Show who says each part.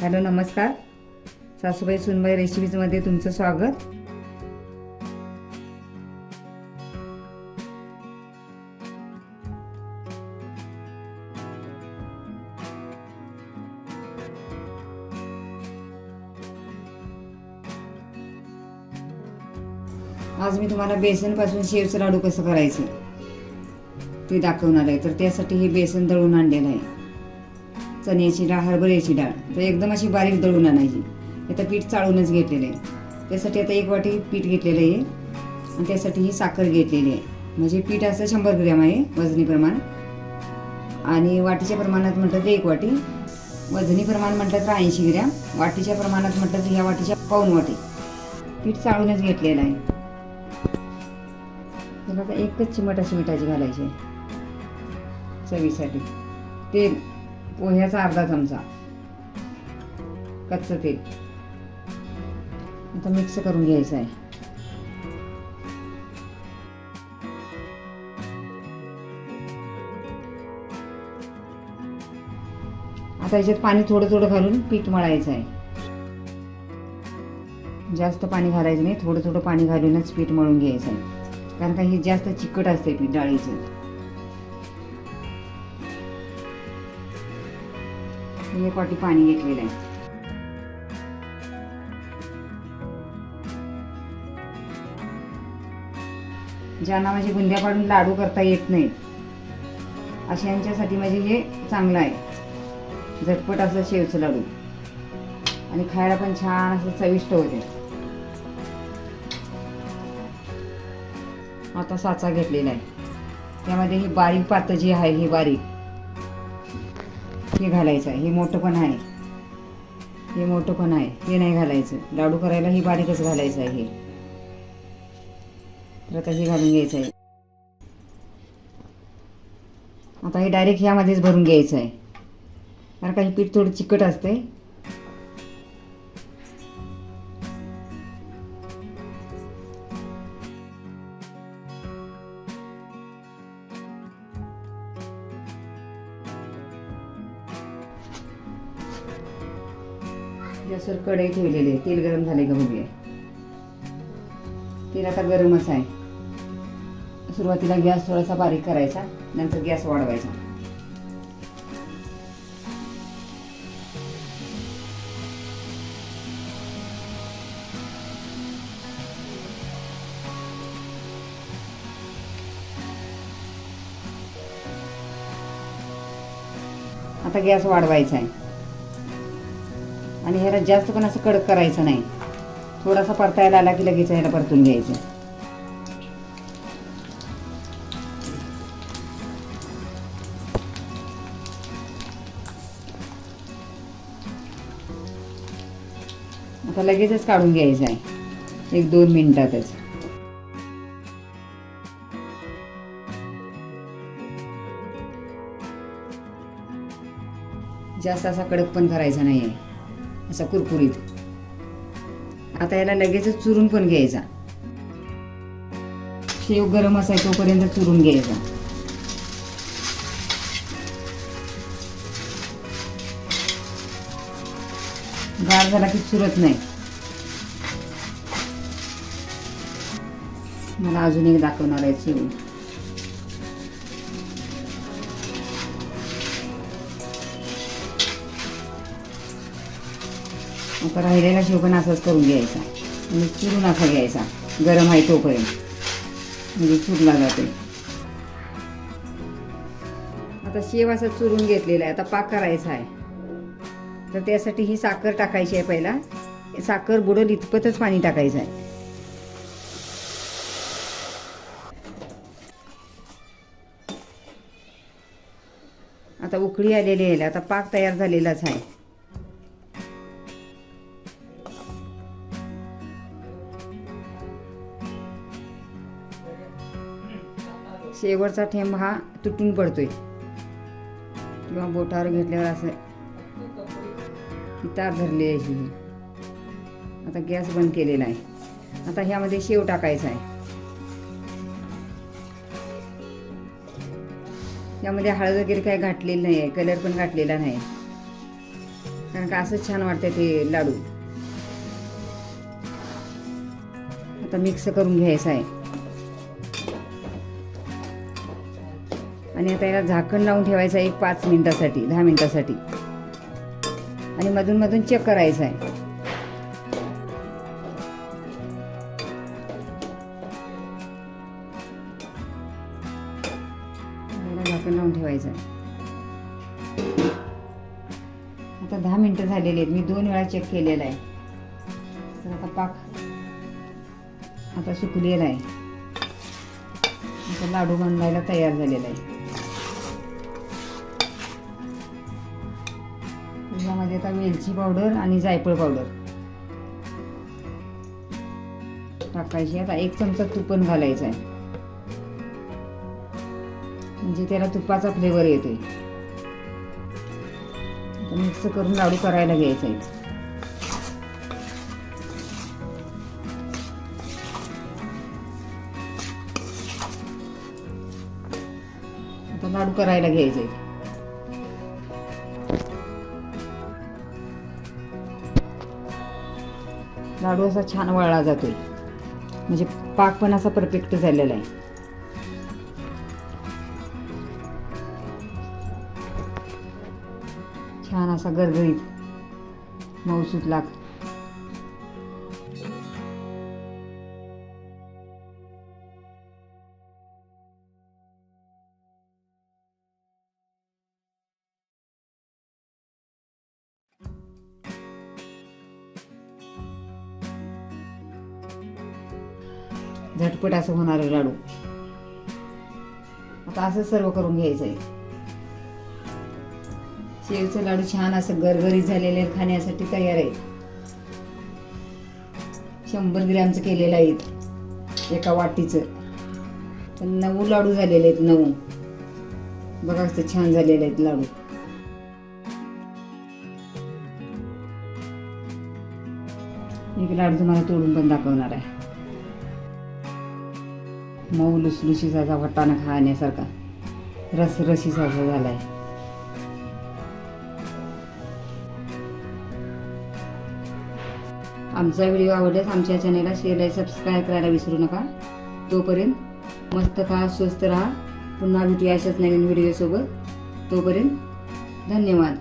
Speaker 1: Hello नमस्कार. सासूबाई सुनबाई रेसिपीजमध्ये तुमचं स्वागत. आज मी तुम्हाला बेसनपासून शेवचं लाडू कसं करायचं ते दाखवणार आहे तर त्यासाठी हे बेसन दळून आणलेलं आहे. चण्याची डाळ हरभऱ्याची डाळ. तर एकदम अशी बारीक दळून आणायची. आता पीठ चाळूनच घेतलेलं आहे. त्यासाठी आता एक वाटी पीठ घेतलेलं आहे. आणि त्यासाठी ही साखर घेतलेली आहे. म्हणजे पीठ असं शंभर ग्रॅम आहे वजनी प्रमाण. आणि वाटीच्या प्रमाणात म्हटलं तर एक वाटी. वजनी प्रमाण म्हटलं तर ऐंशी ग्रॅम. वाटीच्या प्रमाणात म्हटलं तर ह्या वाटीच्या पाऊन वाटी. पीठ चाळूनच घेतलेलं आहे. त्याला आता एकच चिमट अशी मिठाची घालायची चवीसाठी. तेल पोह्याचा अर्धा चमचा. कच्चं तेल. आता मिक्स करून घ्यायचं आहे. आता याच्यात पाणी थोडं थोडं घालून पीठ मळायचं आहे. जास्त पाणी घालायचं नाही थोडं थोडं पाणी घालूनच पीठ मळून घ्यायचं आहे. कारण का हे जास्त चिकट असते पीठ डाळीचं. एक वाटी पाणी घेतलेलं आहे. ज्यांना म्हणजे बुंद्या पाडून लाडू करता येत नाही अशा यांच्यासाठी म्हणजे हे चांगलं आहे. झटपट असं शेवचं लाडू. आणि खायला पण छान असं चविष्ट होते. आता साचा घेतलेला आहे. त्यामध्ये ही बारीक पात जी आहे ही बारीक. हे घालायचं आहे. हे मोठं पण आहे. हे मोठं पण आहे. हे नाही घालायचं. लाडू करायला ही बारीकच घालायचं आहे. हे तर आता हे घालून घ्यायचं आहे. आता हे डायरेक्ट ह्यामध्येच भरून घ्यायचं आहे. कारण काही पीठ थोडं चिकट असते गॅसवर कढई ठेवलेली आहे. तेल गरम झाले का बघूया. तेल आता गरमच आहे. सुरुवातीला गॅस थोडासा बारीक करायचा नंतर गॅस वाढवायचा. आता गॅस वाढवायचा आहे. आणि ह्याला जास्त पण असं कडक करायचं नाही. थोडासा परतायला आला की लगेच ह्याला परतून घ्यायचं. आता लगेचच काढून घ्यायचं आहे. एक दोन मिनिटातच. जास्त असा कडक पण करायचा नाही आहे असा कुरकुरीत. आता याला लगेचच चुरून पण घ्यायचा. शेव गरम असाय तोपर्यंत चुरून घ्यायचा. गार झाला की चुरत नाही. मला अजून एक दाखवणार आहे शेव. आता राहिलेला शेव असाच करून घ्यायचा. आणि चुरून असा घ्यायचा. गरम आहे तोपर्यंत. म्हणजे चुरला जाते आता शेव असा चुरून घेतलेला आहे. आता पाक करायचा आहे. तर त्यासाठी ही साखर टाकायची आहे पहिला. साखर बुडल इतपतच पाणी टाकायचं आहे. आता उकळी आलेली आहे. आता पाक तयार झालेलाच आहे. शेवटचा थेंब हा तुटून पडतोय. किंवा बोटावर घेतल्यावर असं तार धरली आहे ही. आता गॅस बंद केलेला आहे. आता ह्यामध्ये शेव टाकायचा आहे. यामध्ये हळद वगैरे काही घातलेली नाही आहे. कलर पण घातलेला नाही कारण का असंच छान वाटतं ते लाडू. आता मिक्स करून घ्यायचं आहे. आणि आता याला झाकण लावून ठेवायचं आहे एक पाच मिनिटासाठी दहा मिनटासाठी. आणि मधून मधून चेक करायचं आहे. झाकण लावून ठेवायचं आहे. आता दहा मिनटं झालेली आहेत. मी दोन वेळा चेक केलेला आहे. तर आता पाक आता सुकलेला आहे. आता लाडू बांधायला तयार झालेला आहे. त्याच्यामध्ये आता वेलची पावडर आणि जायफळ पावडर. टाकायची. आता एक चमचा तूप पण घालायचा आहे. म्हणजे त्याला तुपाचा फ्लेवर येतोय. मिक्स करून लाडू करायला घ्यायचा आहे. आता लाडू करायला घ्यायचे लाडू असा छान वळला जातोय. म्हणजे पाक पण असा परफेक्ट झालेला आहे. छान असा गरगरीत मऊसूत लाग झटपट असं होणार लाडू. आता असं सर्व करून घ्यायचं आहे शेवचं लाडू छान असं गरगरीत झालेले आहेत, खाण्यासाठी तयार आहे शंभर ग्रॅमचं केलेलं आहे एका वाटीचं. तर नऊ लाडू झालेले आहेत नऊ. बघा असं छान झालेले आहेत लाडू. एक लाडू तुम्हाला तोडून पण दाखवणार आहे. मऊ लुसलुशीचा वाटाणा खाण्यासारखा रस रशीचा झालाय. आमचा व्हिडिओ आवडल्यास आमच्या चॅनेलला शेअर आणि सबस्क्राईब करायला विसरू नका. तोपर्यंत मस्त खा स्वस्त राहा. पुन्हा भेटूया अशाच नवीन व्हिडिओसोबत तोपर्यंत धन्यवाद.